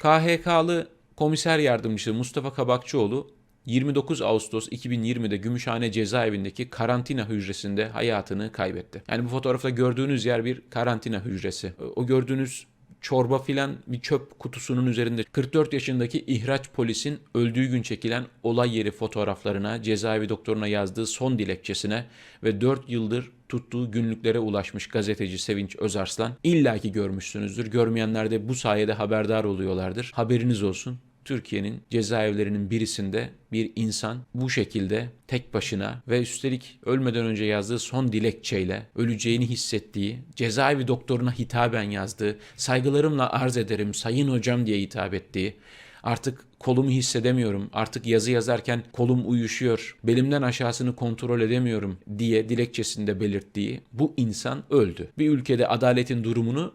KHK'lı komiser yardımcısı Mustafa Kabakçıoğlu 29 Ağustos 2020'de Gümüşhane cezaevindeki karantina hücresinde hayatını kaybetti. Yani bu fotoğrafta gördüğünüz yer bir karantina hücresi. O gördüğünüz çorba filan bir çöp kutusunun üzerinde 44 yaşındaki ihraç polisin öldüğü gün çekilen olay yeri fotoğraflarına, cezaevi doktoruna yazdığı son dilekçesine ve 4 yıldır tuttuğu günlüklere ulaşmış gazeteci Sevinç Özarslan illaki görmüşsünüzdür. Görmeyenler de bu sayede haberdar oluyorlardır. Haberiniz olsun. Türkiye'nin cezaevlerinin birisinde bir insan bu şekilde tek başına ve üstelik ölmeden önce yazdığı son dilekçeyle öleceğini hissettiği, cezaevi doktoruna hitaben yazdığı, saygılarımla arz ederim sayın hocam diye hitap ettiği, artık kolumu hissedemiyorum, artık yazı yazarken kolum uyuşuyor, belimden aşağısını kontrol edemiyorum diye dilekçesinde belirttiği bu insan öldü. Bir ülkede adaletin durumunu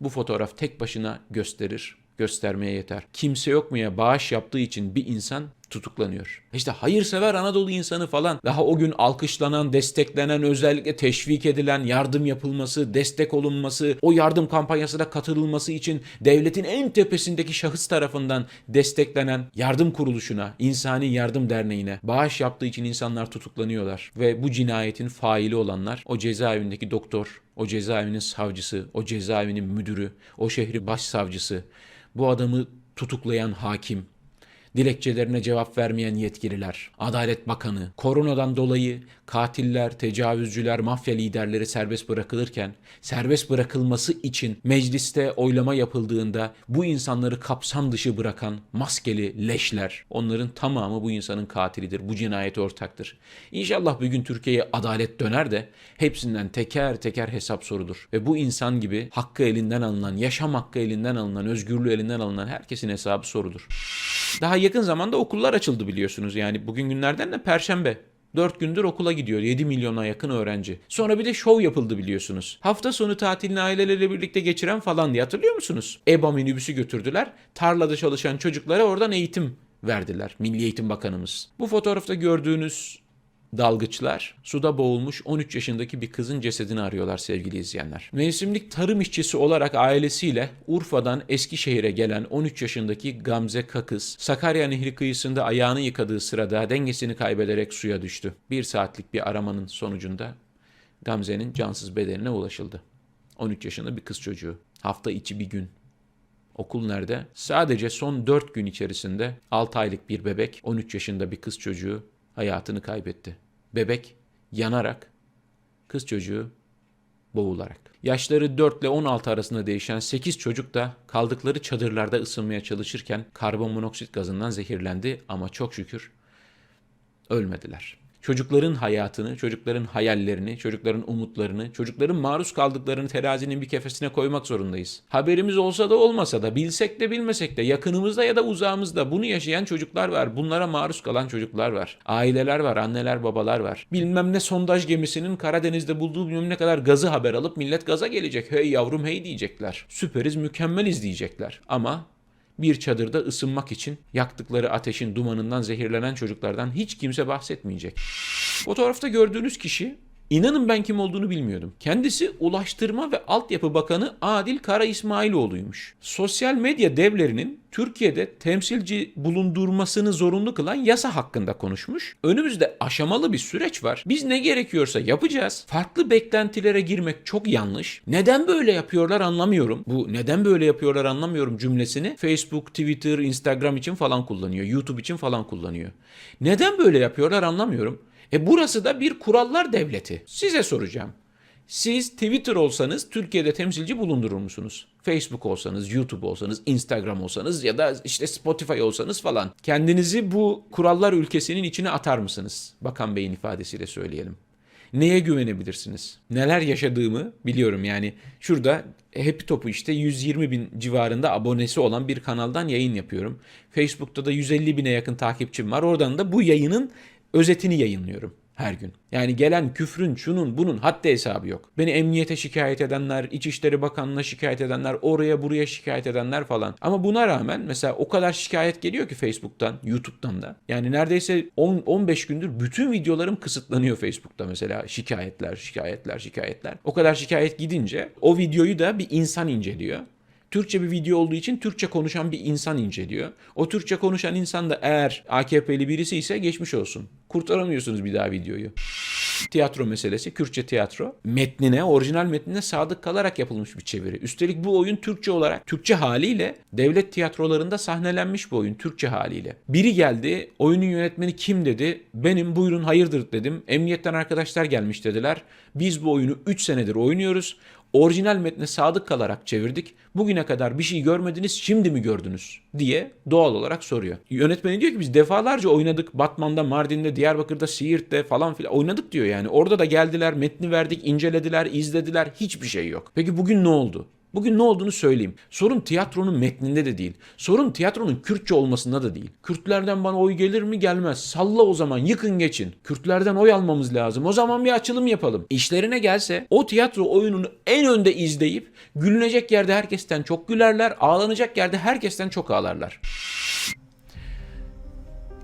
bu fotoğraf tek başına gösterir göstermeye yeter. Kimse yok muya bağış yaptığı için bir insan tutuklanıyor. İşte hayırsever Anadolu insanı falan daha o gün alkışlanan, desteklenen, özellikle teşvik edilen, yardım yapılması, destek olunması, o yardım kampanyasına katılılması için devletin en tepesindeki şahıs tarafından desteklenen yardım kuruluşuna, İnsani Yardım Derneği'ne bağış yaptığı için insanlar tutuklanıyorlar. Ve bu cinayetin faili olanlar o cezaevindeki doktor, o cezaevinin savcısı, o cezaevinin müdürü, o şehri başsavcısı, bu adamı tutuklayan hakim, dilekçelerine cevap vermeyen yetkililer, Adalet Bakanı, koronadan dolayı katiller, tecavüzcüler, mafya liderleri serbest bırakılırken, serbest bırakılması için mecliste oylama yapıldığında bu insanları kapsam dışı bırakan maskeli leşler, onların tamamı bu insanın katilidir, bu cinayete ortaktır. İnşallah bir gün Türkiye'ye adalet döner de hepsinden teker teker hesap sorulur. Ve bu insan gibi hakkı elinden alınan, yaşam hakkı elinden alınan, özgürlüğü elinden alınan herkesin hesabı sorulur. Daha yakın zamanda okullar açıldı biliyorsunuz. Yani bugün günlerden de perşembe. 4 gündür okula gidiyor 7 milyona yakın öğrenci. Sonra bir de şov yapıldı biliyorsunuz. Hafta sonu tatilini aileleriyle birlikte geçiren falan diye hatırlıyor musunuz? EBA minibüsü götürdüler. Tarlada çalışan çocuklara oradan eğitim verdiler. Milli Eğitim Bakanımız. Bu fotoğrafta gördüğünüz dalgıçlar suda boğulmuş 13 yaşındaki bir kızın cesedini arıyorlar sevgili izleyenler. Mevsimlik tarım işçisi olarak ailesiyle Urfa'dan Eskişehir'e gelen 13 yaşındaki Gamze Kakız, Sakarya Nehri kıyısında ayağını yıkadığı sırada dengesini kaybederek suya düştü. Bir saatlik bir aramanın sonucunda Gamze'nin cansız bedenine ulaşıldı. 13 yaşında bir kız çocuğu. Hafta içi bir gün. Okul nerede? Sadece son 4 gün içerisinde 6 aylık bir bebek, 13 yaşında bir kız çocuğu hayatını kaybetti. Bebek yanarak, kız çocuğu boğularak. Yaşları 4 ile 16 arasında değişen 8 çocuk da kaldıkları çadırlarda ısınmaya çalışırken karbonmonoksit gazından zehirlendi ama çok şükür ölmediler. Çocukların hayatını, çocukların hayallerini, çocukların umutlarını, çocukların maruz kaldıklarını terazinin bir kefesine koymak zorundayız. Haberimiz olsa da olmasa da, bilsek de bilmesek de, yakınımızda ya da uzağımızda bunu yaşayan çocuklar var. Bunlara maruz kalan çocuklar var. Aileler var, anneler, babalar var. Bilmem ne sondaj gemisinin Karadeniz'de bulduğu bilmem ne kadar gazı haber alıp millet gaza gelecek. Hey yavrum hey diyecekler. Süperiz, mükemmeliz diyecekler. Ama bir çadırda ısınmak için yaktıkları ateşin dumanından zehirlenen çocuklardan hiç kimse bahsetmeyecek. Fotoğrafta gördüğünüz kişi İnanın ben kim olduğunu bilmiyordum. Kendisi Ulaştırma ve Altyapı Bakanı Adil Kara İsmailoğlu'ymuş. Sosyal medya devlerinin Türkiye'de temsilci bulundurmasını zorunlu kılan yasa hakkında konuşmuş. Önümüzde aşamalı bir süreç var. Biz ne gerekiyorsa yapacağız. Farklı beklentilere girmek çok yanlış. Neden böyle yapıyorlar anlamıyorum. Bu neden böyle yapıyorlar anlamıyorum cümlesini Facebook, Twitter, Instagram için falan kullanıyor. YouTube için falan kullanıyor. Neden böyle yapıyorlar anlamıyorum. E burası da bir kurallar devleti. Size soracağım. Siz Twitter olsanız Türkiye'de temsilci bulundurur musunuz? Facebook olsanız, YouTube olsanız, Instagram olsanız ya da işte Spotify olsanız falan. Kendinizi bu kurallar ülkesinin içine atar mısınız? Bakan Bey'in ifadesiyle söyleyelim. Neye güvenebilirsiniz? Neler yaşadığımı biliyorum yani. Şurada Happy Top'u işte 120 bin civarında abonesi olan bir kanaldan yayın yapıyorum. Facebook'ta da 150 bine yakın takipçim var. Oradan da bu yayının özetini yayınlıyorum her gün. Yani gelen küfrün, şunun, bunun haddi hesabı yok. Beni emniyete şikayet edenler, İçişleri Bakanlığı'na şikayet edenler, oraya buraya şikayet edenler falan. Ama buna rağmen mesela o kadar şikayet geliyor ki Facebook'tan, YouTube'dan da. Yani neredeyse 10-15 gündür bütün videolarım kısıtlanıyor Facebook'ta mesela. Şikayetler, şikayetler, şikayetler. O kadar şikayet gidince o videoyu da bir insan inceliyor Türkçe bir video olduğu için Türkçe konuşan bir insan inceliyor. O Türkçe konuşan insan da eğer AKP'li birisi ise geçmiş olsun. Kurtaramıyorsunuz bir daha videoyu. Tiyatro meselesi, Kürtçe tiyatro. Metnine, orijinal metnine sadık kalarak yapılmış bir çeviri. Üstelik bu oyun Türkçe olarak, Türkçe haliyle devlet tiyatrolarında sahnelenmiş bu oyun Türkçe haliyle. Biri geldi, oyunun yönetmeni kim dedi. Benim buyurun hayırdır dedim. Emniyetten arkadaşlar gelmiş dediler. Biz bu oyunu 3 senedir oynuyoruz. Orijinal metne sadık kalarak çevirdik. Bugüne kadar bir şey görmediniz, şimdi mi gördünüz? diye doğal olarak soruyor. Yönetmeni diyor ki biz defalarca oynadık. Batman'da, Mardin'de, Diyarbakır'da, Siirt'te falan filan oynadık diyor yani. Orada da geldiler, metni verdik, incelediler, izlediler. Hiçbir şey yok. Peki bugün ne oldu? Bugün ne olduğunu söyleyeyim. Sorun tiyatronun metninde de değil. Sorun tiyatronun Kürtçe olmasında da değil. Kürtlerden bana oy gelir mi gelmez. Salla o zaman yıkın geçin. Kürtlerden oy almamız lazım. O zaman bir açılım yapalım. İşlerine gelse o tiyatro oyununu en önde izleyip gülünecek yerde herkesten çok gülerler. Ağlanacak yerde herkesten çok ağlarlar.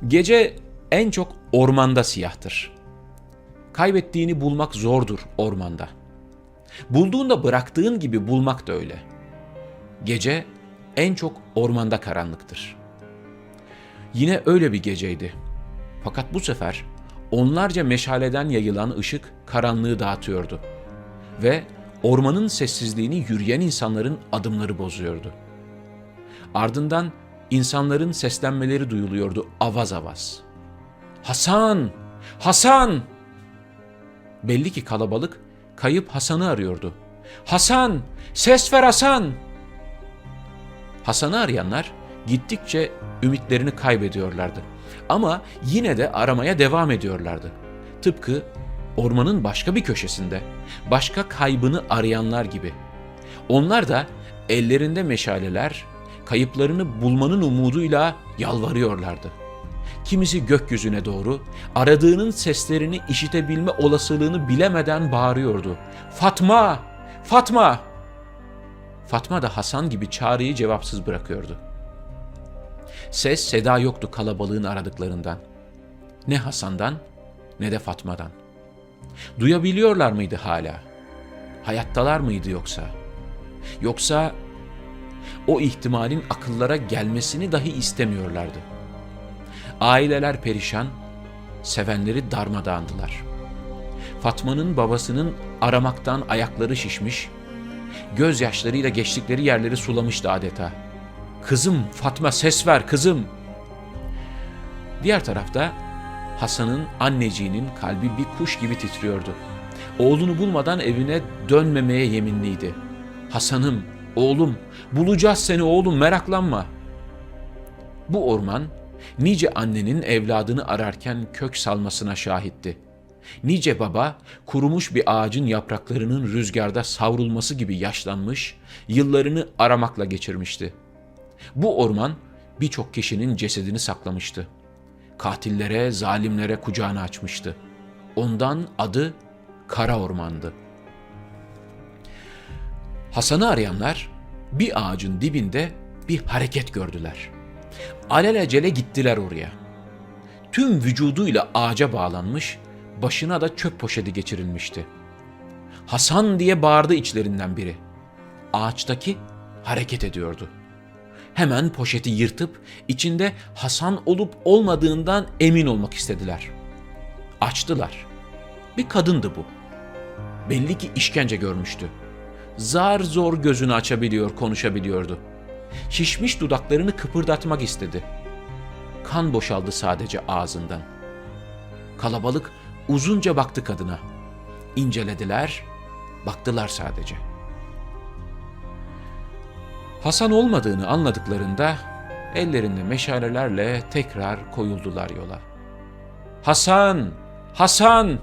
Gece en çok ormanda siyahtır. Kaybettiğini bulmak zordur ormanda. Bulduğunda bıraktığın gibi bulmak da öyle. Gece en çok ormanda karanlıktır. Yine öyle bir geceydi. Fakat bu sefer onlarca meşaleden yayılan ışık karanlığı dağıtıyordu. Ve ormanın sessizliğini yürüyen insanların adımları bozuyordu. Ardından insanların seslenmeleri duyuluyordu avaz avaz. Hasan! Hasan! Belli ki kalabalık kayıp Hasan'ı arıyordu. Hasan! Ses ver Hasan! Hasan'ı arayanlar gittikçe ümitlerini kaybediyorlardı. Ama yine de aramaya devam ediyorlardı. Tıpkı ormanın başka bir köşesinde, başka kaybını arayanlar gibi. Onlar da ellerinde meşaleler, kayıplarını bulmanın umuduyla yalvarıyorlardı. Kimisi gökyüzüne doğru aradığının seslerini işitebilme olasılığını bilemeden bağırıyordu. Fatma! Fatma! Fatma da Hasan gibi çağrıyı cevapsız bırakıyordu. Ses seda yoktu kalabalığın aradıklarından. Ne Hasan'dan ne de Fatma'dan. Duyabiliyorlar mıydı hala? Hayattalar mıydı yoksa? Yoksa o ihtimalin akıllara gelmesini dahi istemiyorlardı. Aileler perişan, sevenleri darmadağındılar. Fatma'nın babasının aramaktan ayakları şişmiş, gözyaşlarıyla geçtikleri yerleri sulamıştı adeta. Kızım Fatma ses ver kızım. Diğer tarafta Hasan'ın anneciğinin kalbi bir kuş gibi titriyordu. Oğlunu bulmadan evine dönmemeye yeminliydi. Hasan'ım, oğlum, bulacağız seni oğlum meraklanma. Bu orman nice annenin evladını ararken kök salmasına şahitti. Nice baba kurumuş bir ağacın yapraklarının rüzgarda savrulması gibi yaşlanmış, yıllarını aramakla geçirmişti. Bu orman birçok kişinin cesedini saklamıştı. Katillere, zalimlere kucağını açmıştı. Ondan adı Kara Orman'dı. Hasan'ı arayanlar bir ağacın dibinde bir hareket gördüler. Alelacele gittiler oraya. Tüm vücuduyla ağaca bağlanmış, başına da çöp poşeti geçirilmişti. Hasan diye bağırdı içlerinden biri. Ağaçtaki hareket ediyordu. Hemen poşeti yırtıp içinde Hasan olup olmadığından emin olmak istediler. Açtılar. Bir kadındı bu. Belli ki işkence görmüştü. Zar zor gözünü açabiliyor, konuşabiliyordu. Şişmiş dudaklarını kıpırdatmak istedi. Kan boşaldı sadece ağzından. Kalabalık uzunca baktı kadına. İncelediler, baktılar sadece. Hasan olmadığını anladıklarında ellerinde meşalelerle tekrar koyuldular yola. Hasan! Hasan!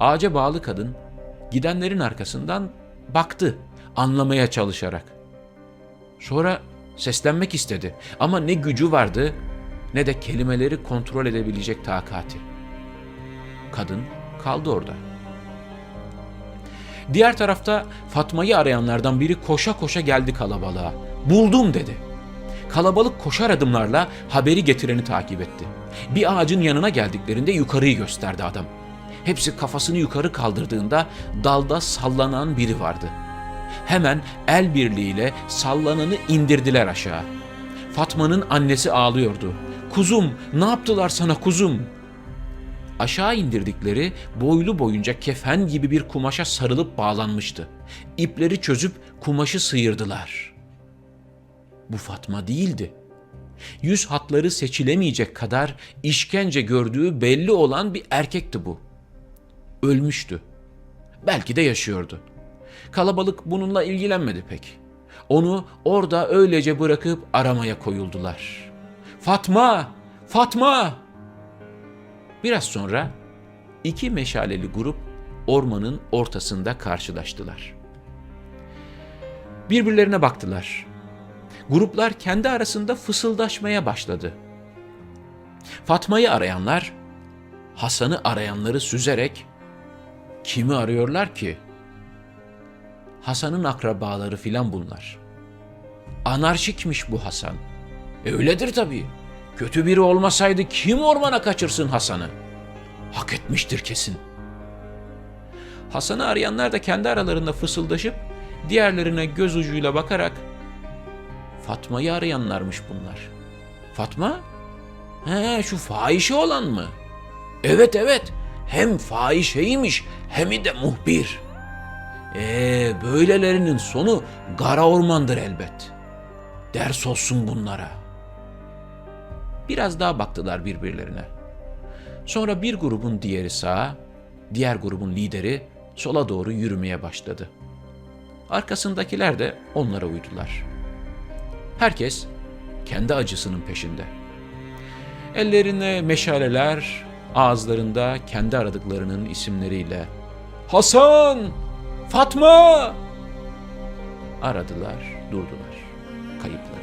Ağaca bağlı kadın gidenlerin arkasından baktı anlamaya çalışarak. Sonra seslenmek istedi ama ne gücü vardı ne de kelimeleri kontrol edebilecek takati. Kadın kaldı orada. Diğer tarafta Fatma'yı arayanlardan biri koşa koşa geldi kalabalığa. Buldum dedi. Kalabalık koşar adımlarla haberi getireni takip etti. Bir ağacın yanına geldiklerinde yukarıyı gösterdi adam. Hepsi kafasını yukarı kaldırdığında dalda sallanan biri vardı. Hemen el birliğiyle sallananı indirdiler aşağı. Fatma'nın annesi ağlıyordu. Kuzum ne yaptılar sana kuzum? Aşağı indirdikleri boylu boyunca kefen gibi bir kumaşa sarılıp bağlanmıştı. İpleri çözüp kumaşı sıyırdılar. Bu Fatma değildi. Yüz hatları seçilemeyecek kadar işkence gördüğü belli olan bir erkekti bu. Ölmüştü. Belki de yaşıyordu. Kalabalık bununla ilgilenmedi pek. Onu orada öylece bırakıp aramaya koyuldular. Fatma! Fatma! Biraz sonra iki meşaleli grup ormanın ortasında karşılaştılar. Birbirlerine baktılar. Gruplar kendi arasında fısıldaşmaya başladı. Fatma'yı arayanlar Hasan'ı arayanları süzerek kimi arıyorlar ki? Hasan'ın akrabaları filan bunlar. Anarşikmiş bu Hasan. E öyledir tabii. Kötü biri olmasaydı kim ormana kaçırsın Hasan'ı? Hak etmiştir kesin. Hasan'ı arayanlar da kendi aralarında fısıldaşıp diğerlerine göz ucuyla bakarak Fatma'yı arayanlarmış bunlar. Fatma? He şu fahişe olan mı? Evet evet hem fahişeymiş hem de muhbir. Ee böylelerinin sonu gara ormandır elbet. Ders olsun bunlara. Biraz daha baktılar birbirlerine. Sonra bir grubun diğeri sağa, diğer grubun lideri sola doğru yürümeye başladı. Arkasındakiler de onlara uydular. Herkes kendi acısının peşinde. Ellerine meşaleler, ağızlarında kendi aradıklarının isimleriyle Hasan! Fatma! Aradılar, durdular. Kayıplar.